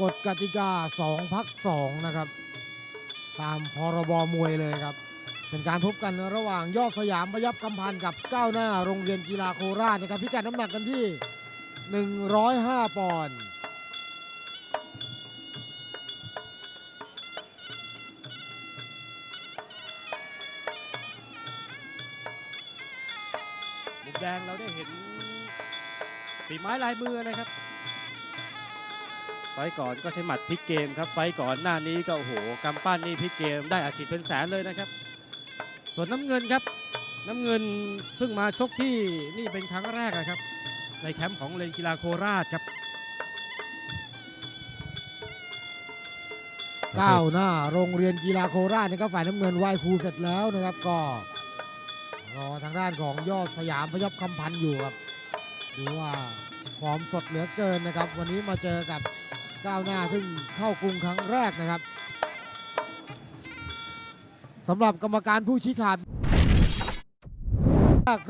กฎกติกา 2 พัก 2 นะครับ ตามพรบมวยเลยครับ เป็นการพบกันระหว่างยอดสยามพยับกำพันกับก้าวหน้าโรงเรียนกีฬาโคราชนะครับพิกัดน้ำหนักกันที่ 105 ปอนด์มุมแดงเราได้เห็นฝีไม้ลายมือนะครับ ไฟก่อนก็ใช้หมัดพลิกเกมครับไฟก่อนหน้านี้ก็โอ้โหกำปั้นนี่พลิกเกมได้อาชีพเป็นแสนเลยนะครับ ส่วนน้ำเงินครับ น้ำเงินเพิ่งมาชกที่นี่เป็นครั้งแรกอะครับ ในแคมป์ของเลนกีฬาโคราชครับก้าวหน้าโรงเรียนกีฬาโคราชนะครับฝ่ายน้ำเงินไหว้ครูเสร็จแล้วนะครับก็รอทางด้านของยอดสยามพยบคำพันธ์อยู่ครับดูว่าฟอร์มสดเหลือเกินนะครับ วันนี้มาเจอกับ ก้าวหน้าซึ่งเข้ากรุงครั้งแรกนะครับสำหรับกรรมการผู้ชี้ขาด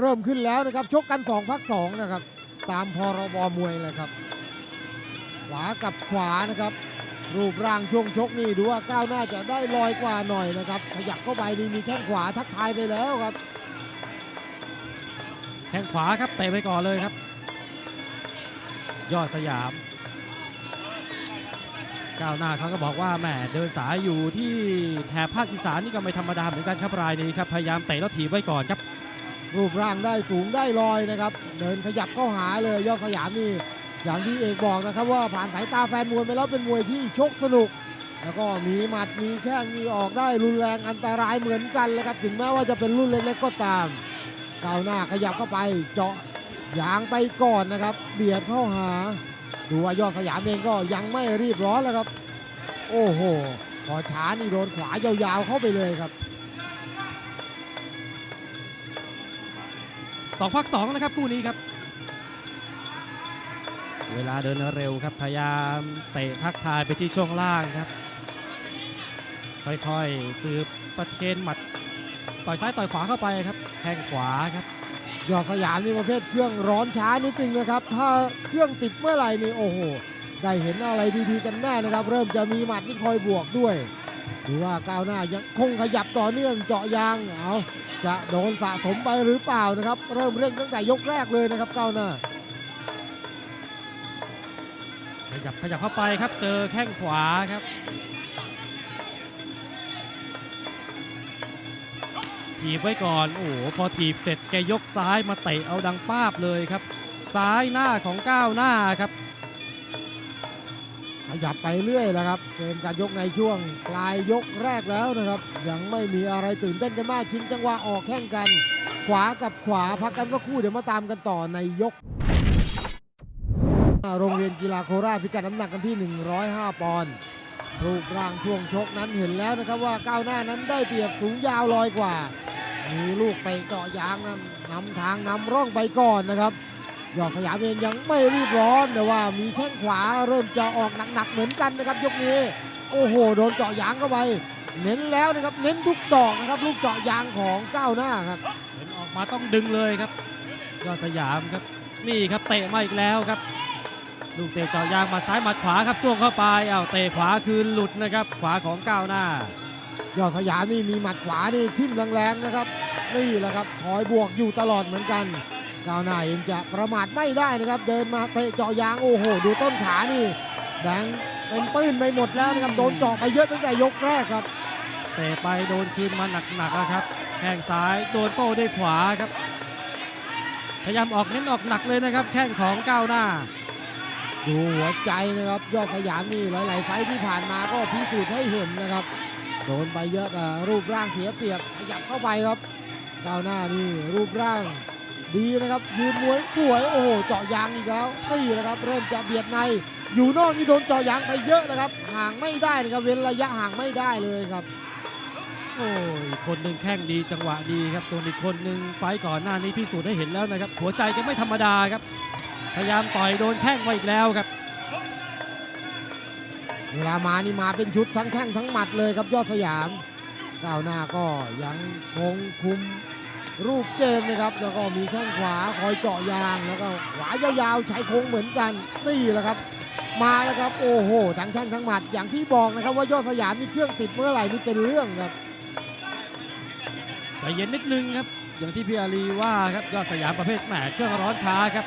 เริ่มขึ้นแล้วนะครับ ชกกัน 2 พัก 2 นะครับ ตามพรบมวยเลยครับ ขวากับขวานะครับ รูปร่างช่วงชกนี่ดูว่าก้าวหน้าจะได้ลอยกว่าหน่อยนะครับ ขยับเข้าไปนี่มีแข้งขวาทักทายไปแล้วครับ แข้งขวาครับเตะไปก่อนเลยครับ ยอดสยาม ก้าวหน้าเขาก็บอกว่าแหมเดินสายอยู่ที่แถบภาคอีสานนี่ก็ไม่ธรรมดาเหมือนกันครับรายนี้ครับพยายามเตะแล้วถีบไว้ก่อนครับรูปร่างได้สูงได้ลอยนะครับ เดินขยับเข้าหาเลยยอดสยามนี่อย่างที่เอกบอกนะครับว่าผ่านสายตาแฟนมวยไปแล้วเป็นมวยที่ชกสนุก แล้วก็มีหมัดมีแข้งมีออกได้รุนแรงอันตรายเหมือนกันเลยครับ ถึงแม้ว่าจะเป็นรุ่นเล็กๆก็ตามก้าวหน้าขยับเข้าไปเจาะยางไปก่อนนะครับ เบียดเข้าหา ดูว่ายอดสยามเองก็ยังไม่รีบร้อนแล้วครับ โอ้โหพอช้านี่โดนขวายาวๆเข้าไปเลยครับสองพักสองนะครับคู่นี้ครับ เวลาเดินเร็วครับพยายามเตะทักทายไปที่ช่วงล่างครับ ค่อยๆสืบประเคนหมัด ต่อยซ้ายต่อยขวาเข้าไปครับแข้งขวาครับ ยอดสยามนี่ประเภทเครื่องร้อนช้านิดนึงนะครับ ถ้าเครื่องติดเมื่อไหร่นี่โอ้โห ได้เห็นอะไรดีๆกันแน่นะครับ เริ่มจะมีหมัดที่คอยบวกด้วยหรือว่าก้าวหน้ายังคงขยับต่อเนื่องเจาะยางเอาจะโดนสะสมไปหรือเปล่านะครับ เริ่มเร่งตั้งแต่ยกแรกเลยนะครับก้าวหน้าขยับขยับเข้าไปครับเจอแข้งขวาครับ ถีบไว้ก่อน โอ้โห พอถีบเสร็จแกยกซ้ายมาเตะเอาดังป้าบเลยครับ ซ้ายหน้าของก้าวหน้าครับ ขยับไปเรื่อยแล้วครับเกมการยกในช่วงปลายยกแรกแล้วนะครับ ยังไม่มีอะไรตื่นเต้นกันมากชิงจังหวะออกแข้งกัน ขวากับขวาพักกันก็คู่เดี๋ยวมาตามกันต่อในยกโรงเรียนกีฬาโคราชพิกัดน้ำหนักกันที่ 105 ปอนด์ รูปร่างช่วงชกนั้นเห็นแล้วนะครับว่าก้าวหน้านั้นได้เปรียบสูงยาวลอยกว่า มีลูกเตะเจาะยางนั้นนำทางนำร่องไปก่อนนะครับยอดสยามเองยังไม่รีบร้อนแต่ว่ามีแข้งขวาเริ่มจะออกหนักๆเหมือนกันนะครับยกนี้ โอ้โห โดนเจาะยางเข้าไป เน้นแล้วนะครับเน้นทุกดอกนะครับลูกเจาะยางของก้าวหน้าครับเห็นออกมาต้องดึงเลยครับยอดสยามครับนี่ครับเตะมาอีกแล้วครับ ลูกเตะเจาะยางหมาซ้ายหมัดขวาครับจ้วงเข้าไปอ้าวเตะขวาคืนหลุดนะครับ ขวาของก้าวหน้า ยอดสยามนี่มีหมัดขวานี่ทิ่มแรงๆนะครับนี่แหละครับคอยบวกอยู่ตลอดเหมือนกันก้าวหน้าเองจะประมาทไม่ได้นะครับ เดินมาเตะเจาะยางโอ้โห ดูต้นขานี่แดงเป็นปื้นไปหมดแล้วนะครับโดนเจาะไปเยอะตั้งแต่ยกแรกครับเตะไปโดนคืนมาหนักๆอะครับแข้งซ้ายโดนโต้ด้วยขวาครับ พยายามออกเน้นออกหนักเลยนะครับ แข้งของก้าวหน้า ดูหัวใจนะครับยอดสยามนี่หลาย ๆ ไฟที่ผ่านมาก็พิสูจน์ให้เห็นนะครับโดนไปเยอะแต่รูปร่างเสียเปรียบขยับเข้าไปครับก้าวหน้านี่รูปร่างดีนะครับยืนมวยสวยโอ้โหเจาะยางอีกแล้วนี่แหละครับ เริ่มจะเบียดในอยู่นอกนี่โดนเจาะยางไปเยอะนะครับ ห่างไม่ได้นะครับเว้นระยะห่างไม่ได้เลยครับ โอ้ยคนหนึ่งแข้งดีจังหวะดีครับส่วนอีกคนหนึ่งไฟก่อนหน้านี้พิสูจน์ให้เห็นแล้วนะครับ หัวใจก็ไม่ธรรมดาครับ พยายามต่อยโดนแข้งมาอีกแล้วครับ เวลามานี่มาเป็นชุดทั้งแข้งทั้งหมัดเลยครับยอดสยามก้าวหน้าก็ยังคงคุมรูปเกมนะครับ แล้วก็มีแข้งขวาคอยเจาะยางแล้วก็ขวายาวๆใช้โค้งเหมือนกันนี่แหละครับ มาแล้วครับโอ้โหทั้งแข้งทั้งหมัดอย่างที่บอกนะครับ ว่ายอดสยามมีเครื่องติดเมื่อไหร่นี่เป็นเรื่องครับใจเย็นนิดนึงครับ อย่างที่พี่อารีว่าครับยอดสยามประเภทแหมเครื่องร้อนช้าครับ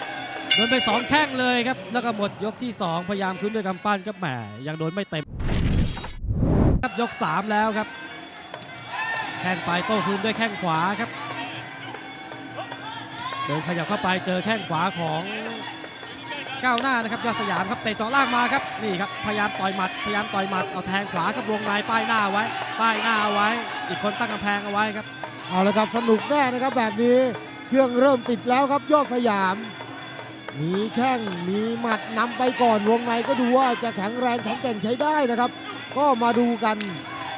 โดนไปสองแข้งเลยครับ แล้วก็หมดยกที่2พยายามขึ้นด้วยกำปั้นครับแหมยังโดนไม่เต็มครับยก3แล้วครับ แข้งไปโต้คืนด้วยแข้งขวาครับ เดินขยับเข้าไปเจอแข้งขวาของก้าวหน้านะครับยอดสยามครับเตะเจาะล่างมาครับนี่ครับพยายามต่อยหมัดพยายามต่อยหมัดเอาแทงขวากับวงในป้ายหน้าไว้ป้ายหน้าเอาไว้ อีกคนตั้งกำแพงเอาไว้ครับเอาละครับสนุกแน่นะครับแบบนี้เครื่องเริ่มติดแล้วครับยอดสยาม มีแข้งมีหมัดนำไปก่อนวงในก็ดูว่าจะแข็งแรงแข็งแกร่งใช้ได้นะครับ ก็มาดูกัน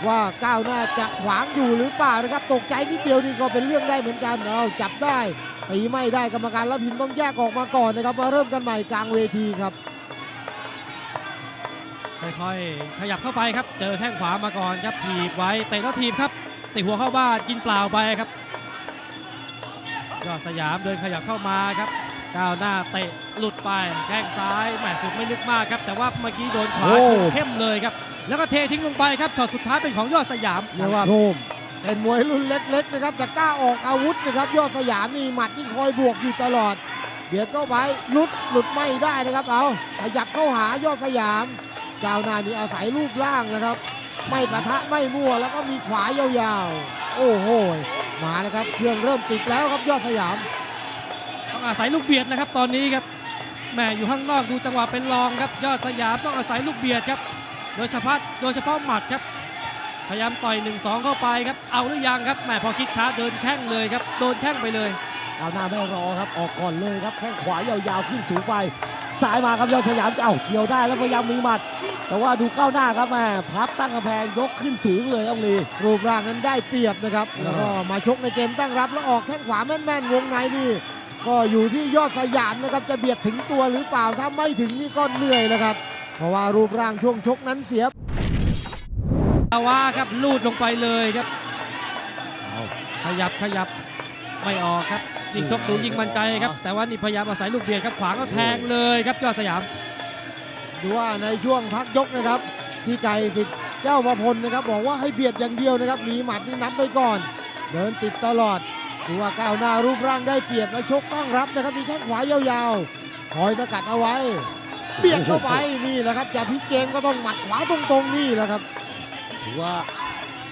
ว่าก้าวหน้าจะขวางอยู่หรือเปล่านะครับ ตกใจนิดเดียวนี่ก็เป็นเรื่องได้เหมือนกันเอาจับได้ตีไม่ได้กรรมการรับหินต้องแยกออกมาก่อนนะครับ มาเริ่มกันใหม่กลางเวทีครับค่อยๆขยับเข้าไปครับ เจอแข้งขวามาก่อนครับถีบไว้เตะแล้วถีบครับตะหัวเข้าบ้านกินเปล่าไปครับยอดสยามเดินขยับเข้ามาครับ ก้าวหน้าเตะหลุดไปแข้งซ้ายแหมสุดไม่ลึกมากครับ แต่ว่าเมื่อกี้โดนขวาโอ้ชนเข้มเลยครับ แล้วก็เททิ้งลงไปครับช็อตสุดท้ายเป็นของยอดสยามเรียกว่าเป็นมวยรุ่นเล็กๆนะครับจะกล้าออกอาวุธนะครับ ยอดสยามนี่หมัดนี่คอยบวกอยู่ตลอดเบียดเข้าไปหลุดหลุดไม่ได้นะครับ เอาขยับเข้าหายอดสยามก้าวหน้านี่อาศัยรูปร่างนะครับ ไม่ปะทะไม่มั่วแล้วก็มีขวายาวๆ โอ้โหมาแล้วครับเครื่องเริ่มติดแล้วครับยอดสยามต้ องอาศัยลูกเบียดนะครับตอนนี้ครับแหมอยู่ข้างนอกดูจังหวะเป็นรองครับ ยอดสยามต้องอาศัยลูกเบียดครับ โดยเฉพาะโดยเฉพาะหมัดครับ พยายามต่อย 1-2 เข้าไปครับ เอาหรือยังครับแหมพอคิดช้าเดินแข้งเลยครับ โดนแข้งไปเลยก้าวหน้าไม่รอครับ ออกก่อนเลยครับแข้งขวายาวๆขึ้นสูงไปซ้ายมาครับยอดสยามเอ้าเกี่ยวได้แล้วพยายามมีหมัด แต่ว่าดูก้าวหน้าครับแม่พับตั้งกำแพงยกขึ้นสูงเลยครับลีรูปร่างนั้นได้เปรียบนะครับเออแล้วก็มาชกในเกมตั้งรับแล้วออกแข้งขวาแม่นๆวงในนี่ ก็อยู่ที่ยอดสยามนะครับจะเบียดถึงตัวหรือเปล่าถ้าไม่ถึงนี่ก็เหนื่อยนะครับ เพราะว่ารูปร่างช่วงชกนั้นเสียอาวาครับลูดลงไปเลยครับเอาขยับขยับไม่ออกครับยิ่งชกดูยิ่งมั่นใจครับ แต่ว่านี่พยายามอาศัยลูกเบียดครับขวางก็แทงเลยครับยอดสยาม ดูว่าในช่วงพักยกนะครับพี่ไก่ติดเจ้าประพลนะครับ บอกว่าให้เบียดอย่างเดียวนะครับมีหมัดนี่นับไปก่อน เดินติดตลอด ดูว่าก้าวหน้ารูปร่างได้เปรียบและชกตั้งรับนะครับมีแข้งขวายาวๆ คอยสกัดเอาไว้ เบียดเข้าไปนี่แหละครับจะพลิกเกมก็ต้องหมัดขวาตรงๆนี่แหละครับ ถือว่า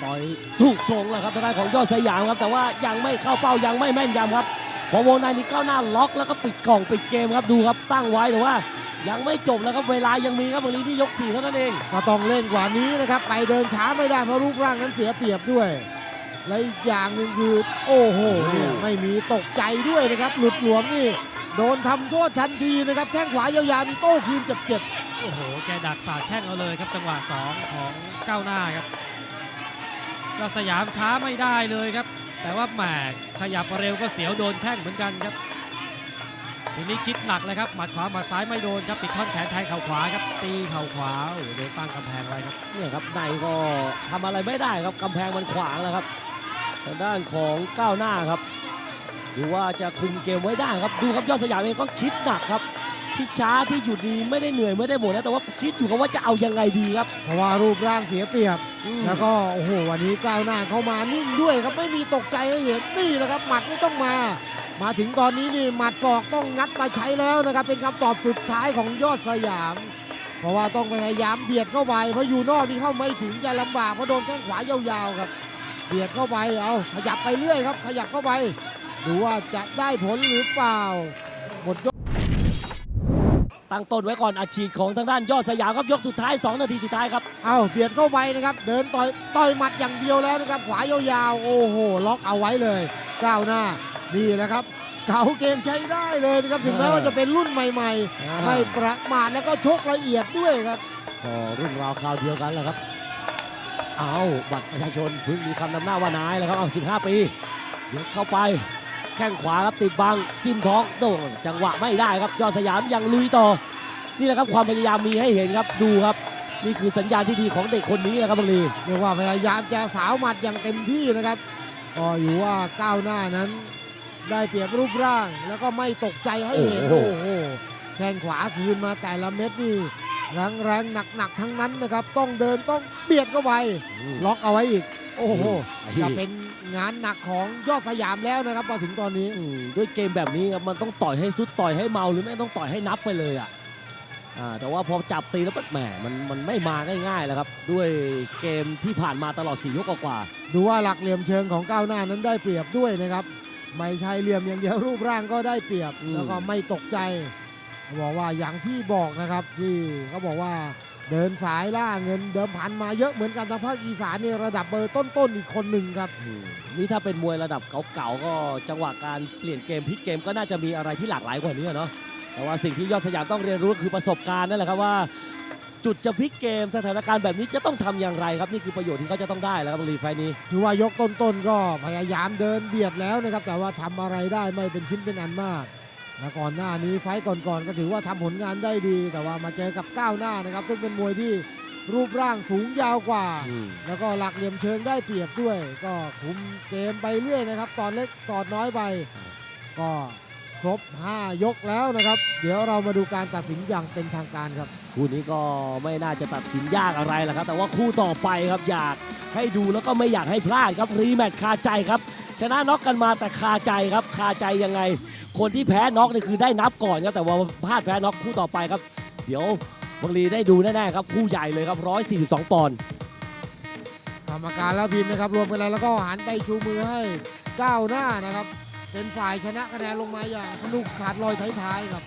ต่อยถูกทรงแล้วครับทางด้านของยอดสยามครับ แต่ว่ายังไม่เข้าเป้ายังไม่แม่นยำครับพอวงในนี่ก้าวหน้าล็อกแล้วก็ปิดกล่องปิดเกมครับดูครับตั้งไว้แต่ว่ายังไม่จบแล้วครับเวลายังมีครับบางทีที่ยกสี่เท่านั้นเองก็ต้องเร่งกว่านี้นะครับ ไปเดินช้าไม่ได้เพราะรูปร่างนั้นเสียเปรียบด้วย และอีกอย่างหนึ่งคือโอ้โหเนี่ยไม่มีตกใจด้วยนะครับ หลุดหลวมนี่ โดนทำโทษทันทีนะครับแข้งขวายาวๆมีโต้คืนเจ็บโอ้โห แกดักสาดแข้งเอาเลยครับ จังหวะ 2 ของก้าวหน้าครับยอดสยามช้าไม่ได้เลยครับ แต่ว่าแหมขยับเร็วก็เสียวโดนแข้งเหมือนกันครับทีนี้คิดหนักเลยครับ หมัดขวาหมัดซ้ายไม่โดนครับปิดท่อนแขนแทงเข่าขวาครับ ตีเข่าขวาโอ้โหโดนตั้งกำแพงไว้ครับ เนี่ยครับในก็ทำอะไรไม่ได้ครับกำแพงมันขวางแล้วครับ ทางด้านของก้าวหน้าครับดูว่าจะคุมเกมไว้ได้ครับดูครับยอดสยามเองก็คิดหนักครับที่ช้าที่หยุดดีไม่ได้เหนื่อยไม่ได้หมดนะแต่ว่าคิดอยู่ครับว่าจะเอายังไงดีครับๆเพราะว่ารูปร่างเสียเปรียบอืมแล้วก็โอ้โหวันนี้ก้าวหน้าเข้ามานิ่งด้วยครับไม่มีตกใจให้เห็นนี่แหละครับหมัดไม่ต้องมา มาถึงตอนนี้นี่หมัดศอกต้องงัดมาใช้แล้วนะครับ เป็นคำตอบสุดท้ายของยอดสยาม เพราะว่าต้องพยายามเบียดเข้าไปเพราะอยู่นอกนี่เข้าไม่ถึงจะลำบากเพราะโดนแข้งขวายาวๆครับ เบียดเข้าไปเอาขยับไปเรื่อยครับ ขยับเข้าไป ดูว่าจะได้ผลหรือเปล่าหมดยกตั้งต้นไว้ก่อนอาชีพของทางด้านยอดสยามครับยกสุดท้าย 2 นาทีสุดท้ายครับเอาเบียดเข้าไปนะครับ เดินต่อยต่อยหมัดอย่างเดียวแล้วนะครับ ขวายาวๆโอ้โหล็อกเอาไว้เลยก้าวหน้านี่แหละครับเก่าเกมใช้ได้เลยนะครับถึงแม้ว่าจะเป็นรุ่นใหม่ๆไม่ประมาทแล้วก็ชกละเอียดด้วยครับก็รุ่นราวคราวเดียวกันแหละครับ เอาบัตรประชาชนเพิ่งมีคำนำหน้าว่านายแล้วครับเอา 15 ปีเดี๋ยวเข้าไปแข้งขวาครับติดบังจิ้มท้องโด่งจังหวะไม่ได้ครับยอดสยามยังลุยต่อ นี่แหละครับความพยายามมีให้เห็นครับดูครับ นี่คือสัญญาณที่ดีของเด็กคนนี้แหละครับบางลีเรียกว่าพยายามจะสาวหมัดอย่างเต็มที่นะครับก็อยู่ว่าก้าวหน้านั้น ได้เปรียบรูปร่างแล้วก็ไม่ตกใจให้เห็นโอ้โหแข้งขวาคืนมาแต่ละเม็ดนี่ แรงแรงๆหนักๆทั้งนั้นนะครับ ต้องเดินต้องเบียดเข้าไปอืมล็อกเอาไว้อีก โอ้โหไอ้จะเป็นงานหนักของยอดสยามแล้วนะครับมาถึงตอนนี้อืมด้วยเกมแบบนี้ครับมันต้องต่อยให้สุดต่อยให้เมาหรือไม่ต้องต่อยให้นับไปเลยอะอ่าแต่ว่าพอจับตีแล้วมันแหมมันมันไม่มาง่ายๆแล้วครับ ด้วยเกมที่ผ่านมาตลอด4ยกกว่าดูว่าหลักเหลี่ยมเชิงของก้าวหน้านั้นได้เปรียบด้วยนะครับไม่ใช่เหลี่ยมอย่างเดียวรูปร่างก็ได้เปรียบแล้วก็ไม่ตกใจ บอกว่าอย่างที่บอกนะครับที่เขาบอกว่าเดินสายล่าเงินเดิมพันมาเยอะเหมือนกันทางภาคอีสานเนี่ยระดับเบอร์ต้นๆอีกคนหนึ่งครับๆอืมนี่ถ้าเป็นมวยระดับเก่าๆก็จังหวะการเปลี่ยนเกมพลิกเกมก็น่าจะมีอะไรที่หลากหลายกว่านี้อะเนาะแต่ว่าสิ่งที่ยอดสยามต้องเรียนรู้คือประสบการณ์นั่นแหละครับว่า จุดจะพลิกเกมสถานการณ์แบบนี้จะต้องทำอย่างไรครับนี่คือประโยชน์ที่เขาจะต้องได้แล้วครับบางรีไฟล์นี้ถือว่ายกต้นๆก็พยายามเดินเบียดแล้วนะครับแต่ว่าทำอะไรได้ไม่เป็นชิ้นเป็นอันมาก และก่อนหน้านี้ไฟต์ก่อนๆก็ถือว่าทำผลงานได้ดี แต่ว่ามาเจอกับก้าวหน้านะครับ ซึ่งเป็นมวยที่รูปร่างสูงยาวกว่า แล้วก็หลักเหลี่ยมเชิงได้เปรียบด้วย ก็คุมเกมไปเรื่อยนะครับ ตอนเล็กตอนน้อยไปก็ครบ 5 ยกแล้วนะครับ เดี๋ยวเรามาดูการตัดสินอย่างเป็นทางการครับ คู่นี้ก็ไม่น่าจะตัดสินยากอะไรแหละครับ แต่ว่าคู่ต่อไปครับอยากให้ดูแล้วก็ไม่อยากให้พลาดครับรีแมตช์คาใจครับ ชนะน็อกกันมาแต่คาใจครับคาใจยังไง คนที่แพ้น็อกนี่คือได้นับก่อนครับแต่ว่าพลาดแพ้น็อกคู่ต่อไปครับ เดี๋ยวบังลีได้ดูแน่ๆครับคู่ใหญ่เลยครับ 142 ปอนด์กรรมการแล้วพินนะครับรวมกันแล้วแล้วก็หันไปชูมือให้ก้าวหน้านะครับ เป็นฝ่ายชนะคะแนนลงมาอย่างสนุกขาดลอยท้ายๆครับ